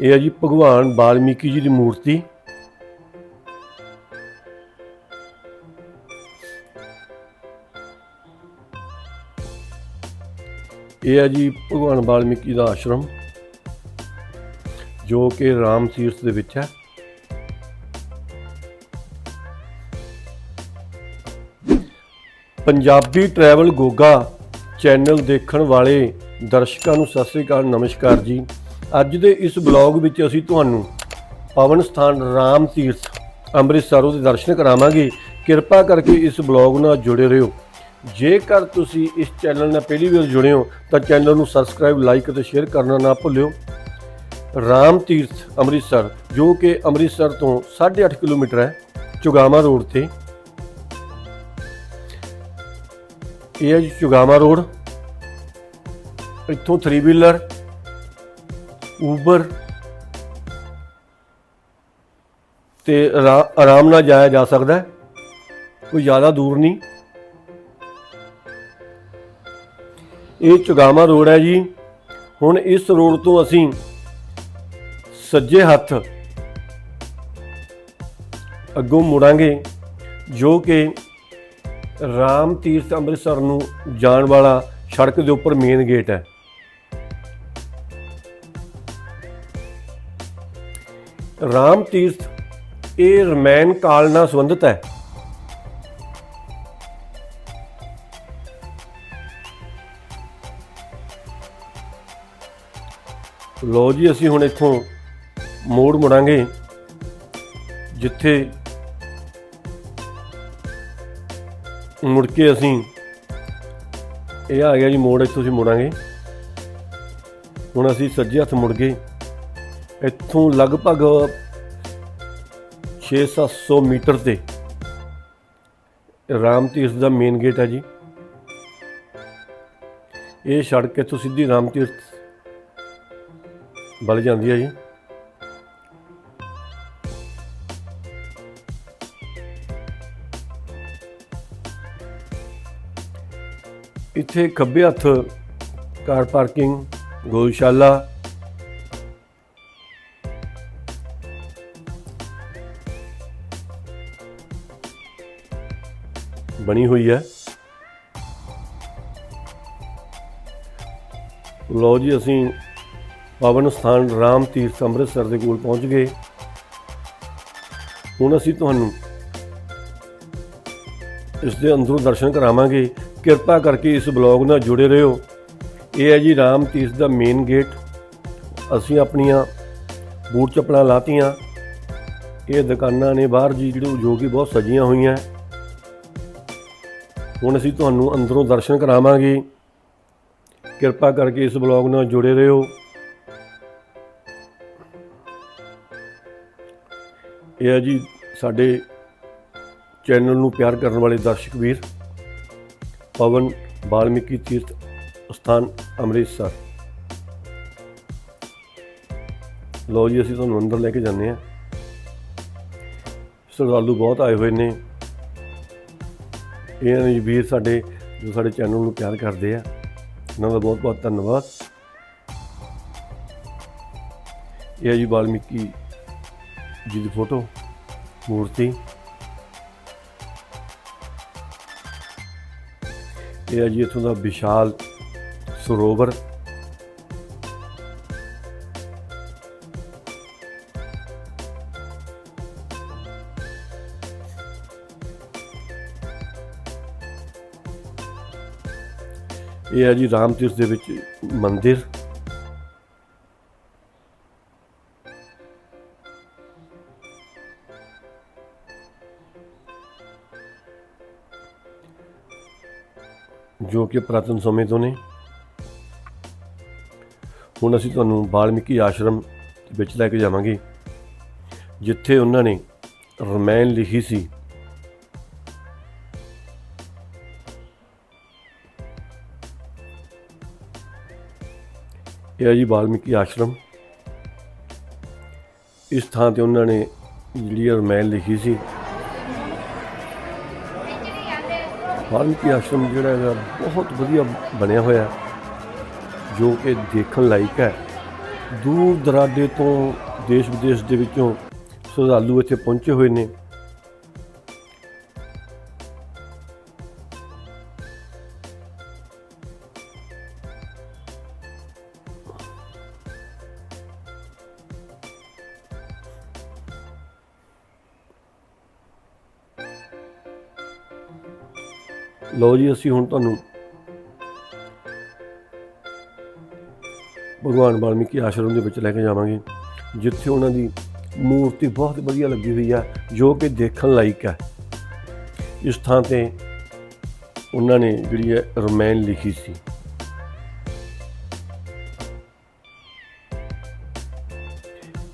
ਇਹ ਹੈ ਜੀ ਭਗਵਾਨ ਵਾਲਮੀਕੀ ਜੀ ਦੀ ਮੂਰਤੀ। ਇਹ ਹੈ ਜੀ ਭਗਵਾਨ ਵਾਲਮੀਕੀ ਦਾ ਆਸ਼ਰਮ, ਜੋ ਕਿ ਰਾਮ ਤੀਰਥ ਦੇ ਵਿੱਚ ਹੈ। ਪੰਜਾਬੀ ਟਰੈਵਲ ਗੋਗਾ ਚੈਨਲ ਦੇਖਣ ਵਾਲੇ ਦਰਸ਼ਕਾਂ ਨੂੰ ਸਤਿ ਸ੍ਰੀ ਅਕਾਲ, ਨਮਸਕਾਰ ਜੀ। ਅੱਜ ਦੇ ਇਸ ਬਲੌਗ ਵਿੱਚ ਅਸੀਂ ਤੁਹਾਨੂੰ ਪਵਨ ਸਥਾਨ ਰਾਮ ਤੀਰਥ ਅੰਮ੍ਰਿਤਸਰ ਦੇ ਦਰਸ਼ਨ ਕਰਾਵਾਂਗੇ। ਕਿਰਪਾ ਕਰਕੇ ਇਸ ਬਲੌਗ ਨਾਲ ਜੁੜੇ ਰਹੋ। ਜੇਕਰ ਤੁਸੀਂ ਇਸ ਚੈਨਲ ਨਾਲ ਪਹਿਲੀ ਵਾਰ ਜੁੜੇ ਹੋ, ਤਾਂ ਚੈਨਲ ਨੂੰ ਸਬਸਕ੍ਰਾਈਬ, ਲਾਈਕ ਅਤੇ ਸ਼ੇਅਰ ਕਰਨਾ ਨਾ ਭੁੱਲਿਓ। ਰਾਮ ਤੀਰਥ ਅੰਮ੍ਰਿਤਸਰ, ਜੋ ਕਿ ਅੰਮ੍ਰਿਤਸਰ ਤੋਂ 8.5 ਕਿਲੋਮੀਟਰ ਹੈ ਚੁਗਾਮਾ ਰੋਡ ਤੇ। ਇਹ ਹੈ ਜੀ ਚੁਗਾਮਾ ਰੋਡ। ਇੱਥੋਂ 3 ਵੀਲਰ ਊਬਰ ਤੇ ਆਰਾ- ਆਰਾਮ ਨਾਲ ਜਾਇਆ ਜਾ ਸਕਦਾ ਕੋਈ ਜ਼ਿਆਦਾ ਦੂਰ ਨਹੀਂ। ਇਹ ਚੁਗਾਮਾ ਰੋਡ ਹੈ ਜੀ। ਹੁਣ ਇਸ ਰੋਡ ਤੋਂ ਅਸੀਂ ਸੱਜੇ ਹੱਥ ਅੱਗੋਂ ਮੁੜਾਂਗੇ, ਜੋ ਕਿ ਰਾਮ ਤੀਰਥ ਅੰਮ੍ਰਿਤਸਰ ਨੂੰ ਜਾਣ ਵਾਲਾ ਸੜਕ ਦੇ ਉੱਪਰ ਮੇਨ ਗੇਟ ਹੈ। ਰਾਮ ਤੀਰਥ, ਇਹ ਰਮੈਨ ਕਾਲ ਨਾਲ ਸੰਬੰਧਿਤ ਹੈ। ਲੋ ਜੀ, ਅਸੀਂ ਹੁਣ ਇੱਥੋਂ ਮੋੜ ਮੁੜਾਂਗੇ, ਜਿੱਥੇ ਮੁੜ ਕੇ ਅਸੀਂ ਇਹ ਆ ਗਿਆ ਜੀ, ਮੋੜ, ਇੱਥੋਂ ਅਸੀਂ ਮੁੜਾਂਗੇ। ਹੁਣ ਅਸੀਂ ਸੱਜੇ ਹੱਥ ਮੁੜ ਗਏ। ਇੱਥੋਂ ਲਗਭਗ 6-700 ਮੀਟਰ ਤੇ ਰਾਮ ਤੀਰਥ ਦਾ ਮੇਨ ਗੇਟ ਹੈ ਜੀ। ਇਹ ਸੜਕ ਇੱਥੋਂ ਸਿੱਧੀ ਰਾਮ ਤੀਰਥ ਵੱਲ ਜਾਂਦੀ ਹੈ ਜੀ। ਇੱਥੇ ਖੱਬੇ ਹੱਥ ਕਾਰ ਪਾਰਕਿੰਗ ਗੋਸ਼ਾਲਾ ਬਣੀ ਹੋਈ ਹੈ। ਲੋ ਜੀ, ਅਸੀਂ ਪਾਵਨ ਸਥਾਨ ਰਾਮ ਤੀਰਥ ਅੰਮ੍ਰਿਤਸਰ ਦੇ ਕੋਲ ਪਹੁੰਚ ਗਏ। ਹੁਣ ਅਸੀਂ ਤੁਹਾਨੂੰ ਇਸ ਦੇ ਅੰਦਰੋਂ ਦਰਸ਼ਨ ਕਰਾਵਾਂਗੇ। ਕਿਰਪਾ ਕਰਕੇ ਇਸ ਬਲੌਗ ਨਾਲ ਜੁੜੇ ਰਹੋ। ਇਹ ਹੈ ਜੀ, ਰਾਮ ਤੀਰਥ ਦਾ ਮੇਨ ਗੇਟ ਅਸੀਂ ਆਪਣੀਆਂ ਬੂਟ ਚੱਪਲਾਂ ਲਾਤੀਆਂ। ਇਹ ਦੁਕਾਨਾਂ ਨੇ ਬਾਹਰ ਜੀ, ਜਿਹੜੇ ਜੋ ਕਿ ਬਹੁਤ ਸਜੀਆਂ ਹੋਈਆਂ। ਹੁਣ ਅਸੀਂ ਤੁਹਾਨੂੰ ਅੰਦਰੋਂ ਦਰਸ਼ਨ ਕਰਾਵਾਂਗੇ। ਕਿਰਪਾ ਕਰਕੇ ਇਸ ਬਲੌਗ ਨਾਲ ਜੁੜੇ ਰਹੋ। ਇਹ ਹੈ ਜੀ ਸਾਡੇ ਚੈਨਲ ਨੂੰ ਪਿਆਰ ਕਰਨ ਵਾਲੇ ਦਰਸ਼ਕ ਵੀਰ, ਪਵਨ ਵਾਲਮੀਕੀ ਤੀਰਥ ਸਥਾਨ ਅੰਮ੍ਰਿਤਸਰ। ਲੋ ਜੀ, ਅਸੀਂ ਤੁਹਾਨੂੰ ਅੰਦਰ ਲੈ ਕੇ ਜਾਂਦੇ ਹਾਂ। ਸ਼ਰਧਾਲੂ ਬਹੁਤ ਆਏ ਹੋਏ ਨੇ। ਇਹਨਾਂ ਨੇ ਵੀਰ ਸਾਡੇ, ਜੋ ਸਾਡੇ ਚੈਨਲ ਨੂੰ ਪਿਆਰ ਕਰਦੇ ਆ ਉਹਨਾਂ ਦਾ ਬਹੁਤ ਬਹੁਤ ਧੰਨਵਾਦ। ਇਹ ਹੈ ਜੀ ਵਾਲਮੀਕੀ ਜੀ ਦੀ ਫੋਟੋ, ਮੂਰਤੀ। ਇਹ ਹੈ ਜੀ ਇੱਥੋਂ ਦਾ ਵਿਸ਼ਾਲ ਸਰੋਵਰ। ਇਹ ਹੈ ਜੀ ਰਾਮ ਤੀਰਥ ਦੇ ਵਿੱਚ ਮੰਦਿਰ। ਜੋ ਕਿ ਪ੍ਰਾਤਨ ਸਮੇਂ ਤੋਂ ਨੇ। ਹੁਣ ਅਸੀਂ ਤੁਹਾਨੂੰ ਵਾਲਮੀਕੀ ਆਸ਼ਰਮ ਵਿੱਚ ਲੈ ਕੇ ਜਾਵਾਂਗੇ, ਜਿੱਥੇ ਉਹਨਾਂ ਨੇ ਰਮਾਇਣ ਲਿਖੀ ਸੀ। ਇਹ ਹੈ ਜੀ ਵਾਲਮੀਕੀ ਆਸ਼ਰਮ। ਇਸ ਥਾਂ ਤੇ ਉਹਨਾਂ ਨੇ ਜਿਹੜੀ ਰਮਾਇਣ ਲਿਖੀ ਸੀ। ਵਾਲਮੀਕੀ ਆਸ਼ਰਮ ਜਿਹੜਾ ਹੈਗਾ ਬਹੁਤ ਵਧੀਆ ਬਣਿਆ ਹੋਇਆ ਜੋ ਕਿ ਦੇਖਣ ਲਾਇਕ ਹੈ। ਦੂਰ ਦਰਾਡੇ ਤੋਂ ਦੇਸ਼ ਵਿਦੇਸ਼ ਦੇ ਵਿੱਚੋਂ ਸ਼ਰਧਾਲੂ ਇੱਥੇ ਪਹੁੰਚੇ ਹੋਏ ਨੇ। ਲਓ ਜੀ, ਅਸੀਂ ਹੁਣ ਤੁਹਾਨੂੰ ਭਗਵਾਨ ਵਾਲਮੀਕੀ ਆਸ਼ਰਮ ਦੇ ਵਿੱਚ ਲੈ ਕੇ ਜਾਵਾਂਗੇ, ਜਿੱਥੇ ਉਹਨਾਂ ਦੀ ਮੂਰਤੀ ਬਹੁਤ ਵਧੀਆ ਲੱਗੀ ਹੋਈ ਆ, ਜੋ ਕਿ ਦੇਖਣ ਲਾਇਕ ਹੈ ਇਸ ਥਾਂ ਤੇ ਉਹਨਾਂ ਨੇ ਜਿਹੜੀ ਹੈ ਰਮਾਇਣ ਲਿਖੀ ਸੀ।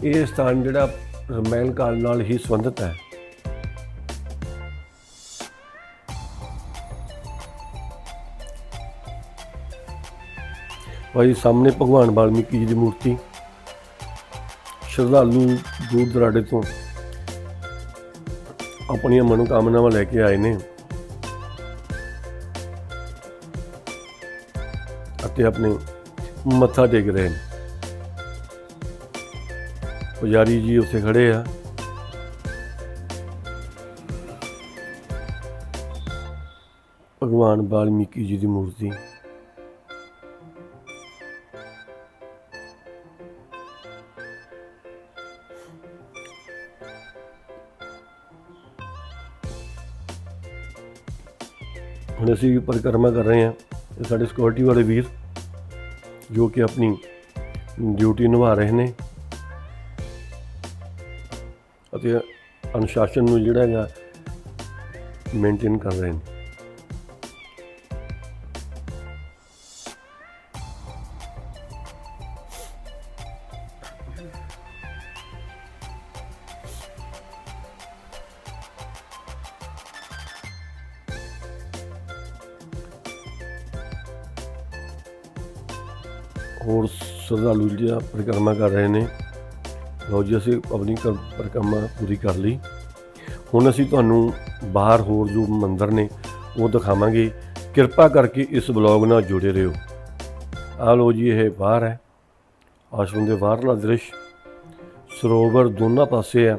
ਇਹ ਸਥਾਨ ਜਿਹੜਾ ਰਮਾਇਣ ਕਾਲ ਨਾਲ ਹੀ ਸੰਬੰਧਿਤ ਹੈ। ਭਾਈ ਸਾਹਮਣੇ ਭਗਵਾਨ ਵਾਲਮੀਕੀ ਜੀ ਦੀ ਮੂਰਤੀ। ਸ਼ਰਧਾਲੂ ਦੂਰ ਦਰਾਡੇ ਤੋਂ ਆਪਣੀਆਂ ਮਨੋਕਾਮਨਾਵਾਂ ਲੈ ਕੇ ਆਏ ਨੇ ਅਤੇ ਆਪਣੇ ਮੱਥਾ ਟੇਕ ਰਹੇ ਨੇ। ਪੁਜਾਰੀ ਜੀ ਉੱਥੇ ਖੜੇ ਆ। ਭਗਵਾਨ ਵਾਲਮੀਕੀ ਜੀ ਦੀ ਮੂਰਤੀ। ਹੁਣ ਅਸੀਂ ਪਰਿਕਰਮਾ ਕਰ ਰਹੇ ਹਾਂ ਇਹ ਸਾਡੇ ਸਿਕਿਉਰਿਟੀ ਵਾਲੇ ਵੀਰ, ਜੋ ਕਿ ਆਪਣੀ ਡਿਊਟੀ ਨਿਭਾ ਰਹੇ ਨੇ। ਅਤੇ ਅਨੁਸ਼ਾਸਨ ਨੂੰ ਜਿਹੜਾ ਹੈਗਾ ਮੇਨਟੇਨ ਕਰ ਰਹੇ ਨੇ। ਹੋਰ ਸ਼ਰਧਾਲੂ ਜਿਹੜਾ ਪਰਿਕਰਮਾ ਕਰ ਰਹੇ ਨੇ। ਲਓ ਜੀ, ਅਸੀਂ ਆਪਣੀ ਪਰਿਕਰਮਾ ਪੂਰੀ ਕਰ ਲਈ। ਹੁਣ ਅਸੀਂ ਤੁਹਾਨੂੰ ਬਾਹਰ ਹੋਰ ਜੋ ਮੰਦਰ ਨੇ, ਉਹ ਦਿਖਾਵਾਂਗੇ। ਕਿਰਪਾ ਕਰਕੇ ਇਸ ਬਲੌਗ ਨਾਲ ਜੁੜੇ ਰਹੋ। ਆ ਲਓ ਜੀ, ਇਹ ਬਾਹਰ ਹੈ। ਆਸ਼ਰਮ ਦੇ ਬਾਹਰਲਾ ਦ੍ਰਿਸ਼। ਸਰੋਵਰ ਦੋਨਾਂ ਪਾਸੇ ਹੈ,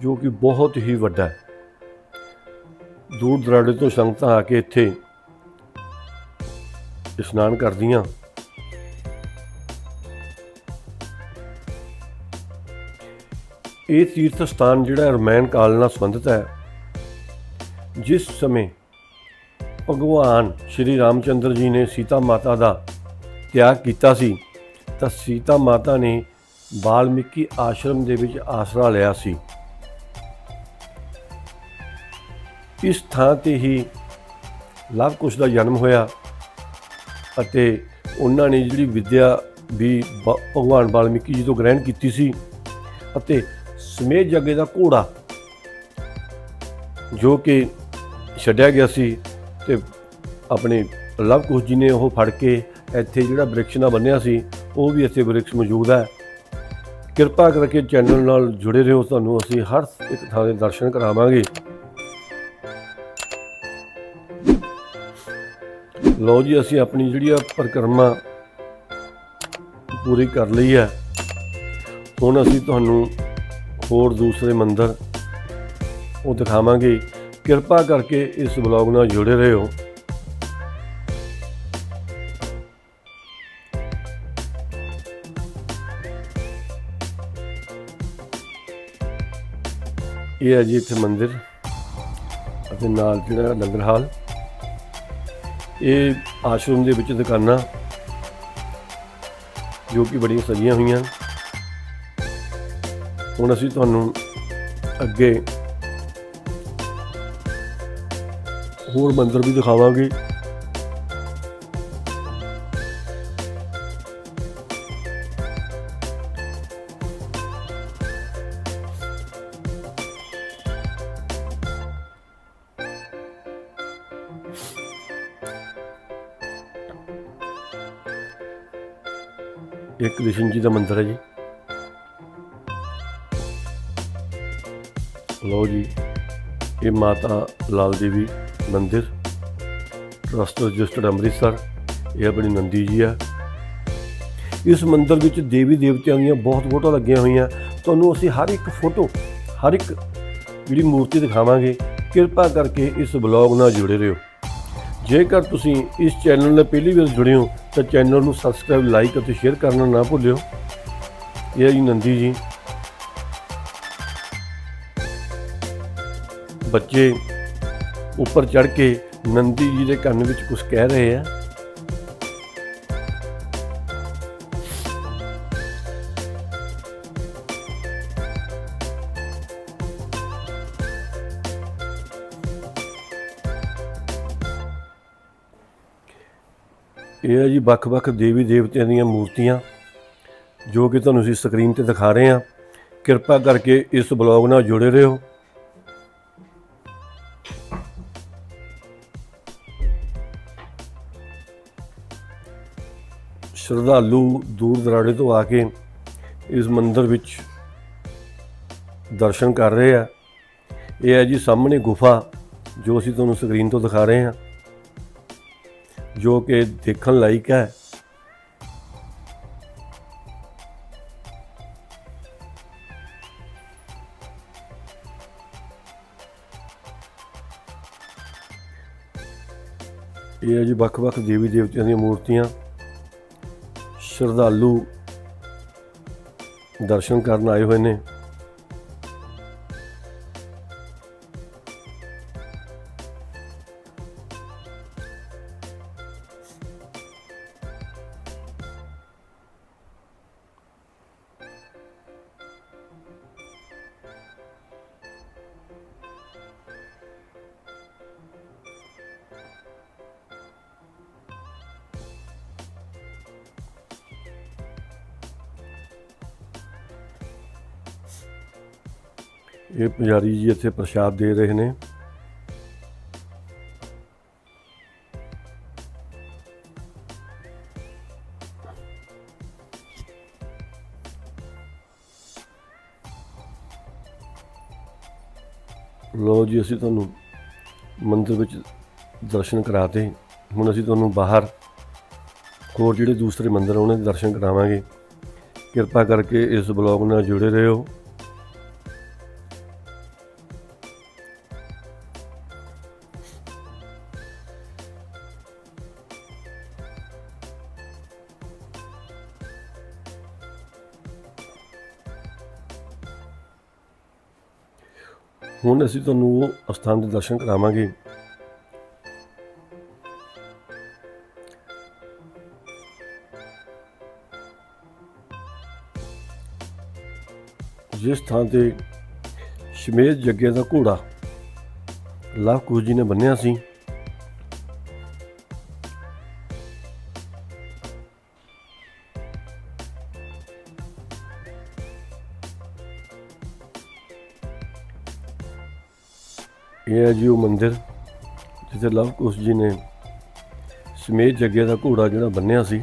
ਜੋ ਕਿ ਬਹੁਤ ਹੀ ਵੱਡਾ ਹੈ। ਦੂਰ ਦਰਾਡੇ ਤੋਂ ਸੰਗਤਾਂ ਆ ਕੇ ਇੱਥੇ ਇਸ਼ਨਾਨ ਕਰਦੀਆਂ। ਇਹ ਤੀਰਥ ਸਥਾਨ ਜਿਹੜਾ ਰਮਾਇਣ ਕਾਲ ਨਾਲ ਸੰਬੰਧਿਤ ਹੈ, ਜਿਸ ਸਮੇਂ ਭਗਵਾਨ ਸ਼੍ਰੀ ਰਾਮਚੰਦਰ ਜੀ ਨੇ ਸੀਤਾ ਮਾਤਾ ਦਾ ਤਿਆਗ ਕੀਤਾ ਸੀ, ਤਾਂ ਸੀਤਾ ਮਾਤਾ ਨੇ ਵਾਲਮੀਕੀ ਆਸ਼ਰਮ ਦੇ ਵਿੱਚ ਆਸਰਾ ਲਿਆ ਸੀ। ਇਸ ਥਾਂ ਤੇ ਹੀ ਲਵ ਕੁਸ਼ ਦਾ ਜਨਮ ਹੋਇਆ ਅਤੇ ਉਹਨਾਂ ਨੇ ਜਿਹੜੀ ਵਿੱਦਿਆ ਵੀ ਭ- ਭਗਵਾਨ ਵਾਲਮੀਕੀ ਜੀ ਤੋਂ ਗ੍ਰਹਿਣ ਕੀਤੀ ਸੀ ਅਤੇ ਸਮੇਤ ਜੱਗੇ ਦਾ ਘੋੜਾ ਜੋ ਕਿ ਛੱਡਿਆ ਗਿਆ ਸੀ ਤੇ ਆਪਣੇ ਲਵ ਕੁਸ਼ ਜੀ ਨੇ ਉਹ ਫੜ ਕੇ ਇੱਥੇ ਜਿਹੜਾ ਬ੍ਰਿਕਸ਼ ਨਾਲ ਬੰਨਿਆ ਸੀ, ਉਹ ਵੀ ਇੱਥੇ ਬ੍ਰਿਕਸ਼ ਮੌਜੂਦ ਹੈ। ਕਿਰਪਾ ਕਰਕੇ ਚੈਨਲ ਨਾਲ ਜੁੜੇ ਰਹੋ, ਤੁਹਾਨੂੰ ਅਸੀਂ ਹਰ ਇੱਕ ਥਾਂ ਦੇ ਦਰਸ਼ਨ ਕਰਾਵਾਂਗੇ। ਲਓ ਜੀ, ਅਸੀਂ ਆਪਣੀ ਜਿਹੜੀ ਆ ਪਰਿਕਰਮਾ ਪੂਰੀ ਕਰ ਲਈ ਹੈ। ਹੁਣ ਅਸੀਂ ਤੁਹਾਨੂੰ ਹੋਰ ਦੂਸਰੇ ਮੰਦਰ, ਉਹ ਦਿਖਾਵਾਂਗੇ। ਕਿਰਪਾ ਕਰਕੇ ਇਸ ਬਲੌਗ ਨਾਲ ਜੁੜੇ ਰਹੋ। ਇਹ ਹੈ ਜੀ ਇੱਥੇ ਮੰਦਿਰ ਅਤੇ ਨਾਲ ਜਿਹੜਾ ਲੰਗਰ ਹਾਲ। ਇਹ ਆਸ਼ਰਮ ਦੇ ਵਿੱਚ ਦੁਕਾਨਾਂ, ਜੋ ਕਿ ਬੜੀਆਂ ਸਜੀਆਂ ਹੋਈਆਂ। ਹੁਣ ਅਸੀਂ ਤੁਹਾਨੂੰ ਅੱਗੇ ਹੋਰ ਮੰਦਰ ਵੀ ਦਿਖਾਵਾਂਗੇ। ਇਹ ਕ੍ਰਿਸ਼ਨ ਜੀ ਦਾ ਮੰਦਿਰ ਹੈ ਜੀ। ਲਓ ਜੀ, ਇਹ ਮਾਤਾ ਲਾਲ ਦੇਵੀ ਮੰਦਿਰ, ਟਰਸਟ ਰਜਿਸਟਰਡ ਅੰਮ੍ਰਿਤਸਰ, ਇਹ ਆਪਣੀ ਨੰਦੀ ਜੀ ਆ। ਇਸ ਮੰਦਿਰ ਵਿੱਚ ਦੇਵੀ ਦੇਵਤਿਆਂ ਦੀਆਂ ਬਹੁਤ ਫੋਟੋ ਲੱਗੀਆਂ ਹੋਈਆਂ। ਤੁਹਾਨੂੰ ਅਸੀਂ ਹਰ ਇੱਕ ਫੋਟੋ, ਹਰ ਇੱਕ ਜਿਹੜੀ ਮੂਰਤੀ ਦਿਖਾਵਾਂਗੇ। ਕਿਰਪਾ ਕਰਕੇ ਇਸ ਬਲੌਗ ਨਾਲ ਜੁੜੇ ਰਹੋ। ਜੇਕਰ ਤੁਸੀਂ ਇਸ ਚੈਨਲ ਨਾਲ ਪਹਿਲੀ ਵਾਰ ਜੁੜੇ ਹੋ, ਤਾਂ ਚੈਨਲ ਨੂੰ ਸਬਸਕ੍ਰਾਈਬ, ਲਾਈਕ ਅਤੇ ਸ਼ੇਅਰ ਕਰਨਾ ਨਾ ਭੁੱਲਿਓ। ਇਹ ਹੈ ਜੀ ਨੰਦੀ ਜੀ। ਬੱਚੇ ਉੱਪਰ ਚੜ ਕੇ ਨੰਦੀ ਜੀ ਦੇ ਕੰਨ ਵਿੱਚ ਕੁਝ ਕਹਿ ਰਹੇ ਆ। ਇਹ ਹੈ ਜੀ ਵੱਖ-ਵੱਖ ਦੇਵੀ ਦੇਵਤਿਆਂ ਦੀਆਂ ਮੂਰਤੀਆਂ, ਜੋ ਕਿ ਤੁਹਾਨੂੰ ਅਸੀਂ ਸਕਰੀਨ ਤੇ ਦਿਖਾ ਰਹੇ ਹਾਂ। ਕਿਰਪਾ ਕਰਕੇ ਇਸ ਬਲੌਗ ਨਾਲ ਜੁੜੇ ਰਹੋ। ਸ਼ਰਧਾਲੂ ਦੂਰ ਦਰਾਡੇ ਤੋਂ ਆ ਕੇ ਇਸ ਮੰਦਿਰ ਵਿੱਚ ਦਰਸ਼ਨ ਕਰ ਰਹੇ ਆ। ਇਹ ਹੈ ਜੀ ਸਾਹਮਣੇ ਗੁਫਾ, ਜੋ ਅਸੀਂ ਤੁਹਾਨੂੰ ਸਕਰੀਨ ਤੋਂ ਦਿਖਾ ਰਹੇ ਹਾਂ, ਜੋ ਕਿ ਦੇਖਣ ਲਾਇਕ ਹੈ। ਇਹ ਹੈ ਜੀ ਵੱਖ-ਵੱਖ ਦੇਵੀ ਦੇਵਤਿਆਂ ਦੀਆਂ ਮੂਰਤੀਆਂ। ਸ਼ਰਧਾਲੂ ਦਰਸ਼ਨ ਕਰਨ ਆਏ ਹੋਏ ਨੇ। ਇਹ ਪੁਜਾਰੀ ਜੀ ਇੱਥੇ ਪ੍ਰਸ਼ਾਦ ਦੇ ਰਹੇ ਨੇ। ਲੋ ਜੀ, ਅਸੀਂ ਤੁਹਾਨੂੰ ਮੰਦਿਰ ਵਿੱਚ ਦਰਸ਼ਨ ਕਰਾਤੇ। ਹੁਣ ਅਸੀਂ ਤੁਹਾਨੂੰ ਬਾਹਰ ਹੋਰ ਜਿਹੜੇ ਦੂਸਰੇ ਮੰਦਿਰ ਉਹਨਾਂ ਦੇ ਦਰਸ਼ਨ ਕਰਾਵਾਂਗੇ। ਕਿਰਪਾ ਕਰਕੇ ਇਸ ਬਲੌਗ ਨਾਲ ਜੁੜੇ ਰਹੋ। ਹੁਣ ਅਸੀਂ ਤੁਹਾਨੂੰ ਉਹ ਸਥਾਨ ਦੇ ਦਰਸ਼ਨ ਕਰਾਵਾਂਗੇ। ਜਿਸ ਥਾਂ ਤੇ ਸ਼ਮੇਧ ਜੱਗੇ ਦਾ ਘੋੜਾ ਲਵ ਕੁਸ਼ ਜੀ ਨੇ ਬੰਨਿਆ ਸੀ ਇਹ ਹੈ ਜੀ ਉਹ ਮੰਦਿਰ, ਜਿੱਥੇ ਲਵ ਕੁਸ਼ ਜੀ ਨੇ ਸਮੇਤ ਜੱਗੇ ਦਾ ਘੋੜਾ ਜਿਹੜਾ ਬੰਨਿਆ ਸੀ।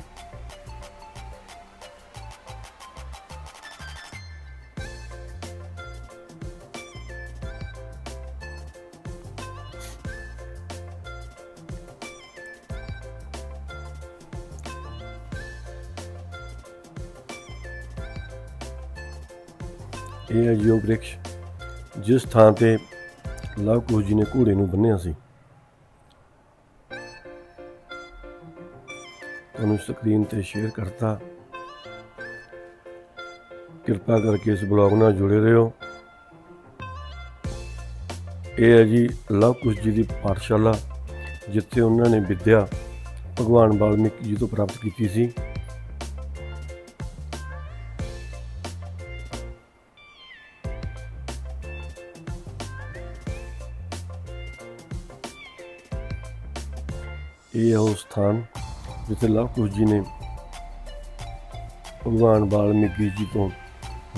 ਇਹ ਹੈ ਜੀ ਉਹ ਬ੍ਰਿਕਸ਼, ਜਿਸ ਥਾਂ ਤੇ ਲਵ ਕੁਸ਼ ਜੀ ਨੇ ਘੋੜੇ ਨੂੰ ਬੰਨਿਆ ਸੀ। ਤੁਹਾਨੂੰ ਸਕਰੀਨ ਤੇ ਸ਼ੇਅਰ ਕਰਤਾ। ਕਿਰਪਾ ਕਰਕੇ ਇਸ ਬਲੌਗ ਨਾਲ ਜੁੜੇ ਰਹੋ। ਇਹ ਹੈ ਜੀ ਲਵ ਕੁਸ਼ ਜੀ ਦੀ ਪਾਠਸ਼ਾਲਾ, ਜਿੱਥੇ ਉਹਨਾਂ ਨੇ ਵਿਦਿਆ ਭਗਵਾਨ ਵਾਲਮੀਕੀ ਜੀ ਤੋਂ ਪ੍ਰਾਪਤ ਕੀਤੀ ਸੀ। ਇਹ ਉਹ ਸਥਾਨ ਜਿੱਥੇ ਲਵ ਜੀ ਨੇ ਭਗਵਾਨ ਵਾਲਮੀਕੀ ਜੀ ਤੋਂ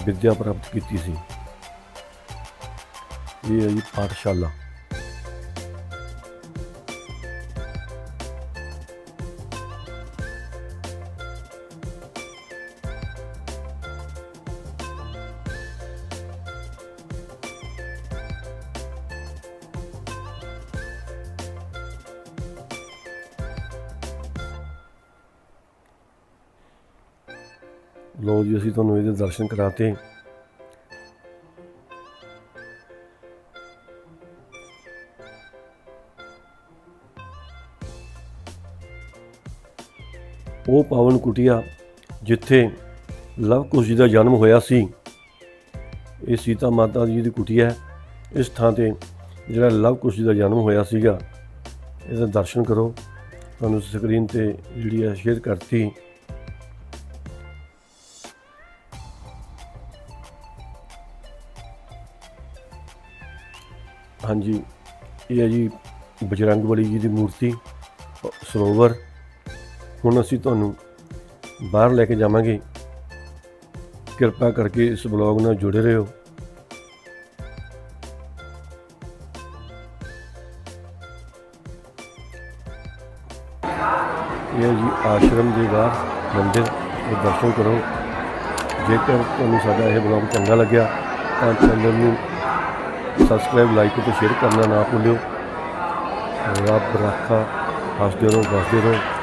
ਵਿਦਿਆ ਪ੍ਰਾਪਤ ਕੀਤੀ ਸੀ। ਇਹ ਹੈ ਜੀ ਪਾਠਸ਼ਾਲਾ। ਲੋ ਜੀ, ਅਸੀਂ ਤੁਹਾਨੂੰ ਇਹਦੇ ਦਰਸ਼ਨ ਕਰਾਤੇ। ਉਹ ਪਾਵਨ ਕੁਟੀਆ ਜਿੱਥੇ ਲਵ ਕੁਸ਼ ਜੀ ਦਾ ਜਨਮ ਹੋਇਆ ਸੀ, ਇਹ ਸੀਤਾ ਮਾਤਾ ਜੀ ਦੀ ਕੁਟੀਆ ਹੈ। ਇਸ ਥਾਂ ਤੇ ਜਿਹੜਾ ਲਵ ਕੁਸ਼ ਜੀ ਦਾ ਜਨਮ ਹੋਇਆ ਸੀਗਾ, ਇਹਦਾ ਦਰਸ਼ਨ ਕਰੋ। ਤੁਹਾਨੂੰ ਸਕਰੀਨ ਤੇ ਜਿਹੜੀ ਹੈ ਸ਼ੇਅਰ ਕਰਤੀ। ਹਾਂਜੀ, ਇਹ ਹੈ ਜੀ ਬਜਰੰਗ ਬਲੀ ਜੀ ਦੀ ਮੂਰਤੀ, ਸਰੋਵਰ। ਹੁਣ ਅਸੀਂ ਤੁਹਾਨੂੰ ਬਾਹਰ ਲੈ ਕੇ ਜਾਵਾਂਗੇ। ਕਿਰਪਾ ਕਰਕੇ ਇਸ ਬਲੌਗ ਨਾਲ ਜੁੜੇ ਰਹੋ। ਇਹ ਹੈ ਜੀ ਆਸ਼ਰਮ ਦੇ ਬਾਹਰ ਮੰਦਿਰ ਦੇ ਦਰਸ਼ਨ ਕਰੋ। ਜੇਕਰ ਤੁਹਾਨੂੰ ਸਾਡਾ ਇਹ ਬਲੌਗ ਚੰਗਾ ਲੱਗਿਆ, ਤਾਂ ਚੈਨਲ ਨੂੰ ਸਬਸਕ੍ਰਾਈਬ ਲਾਈਕ ਅਤੇ ਸ਼ੇਅਰ ਕਰਨਾ ਨਾ ਭੁੱਲਿਓ। ਰੱਬ ਰਾਖਾ ਹੱਸਦੇ ਰਹੋ ਵਸਦੇ ਰਹੋ।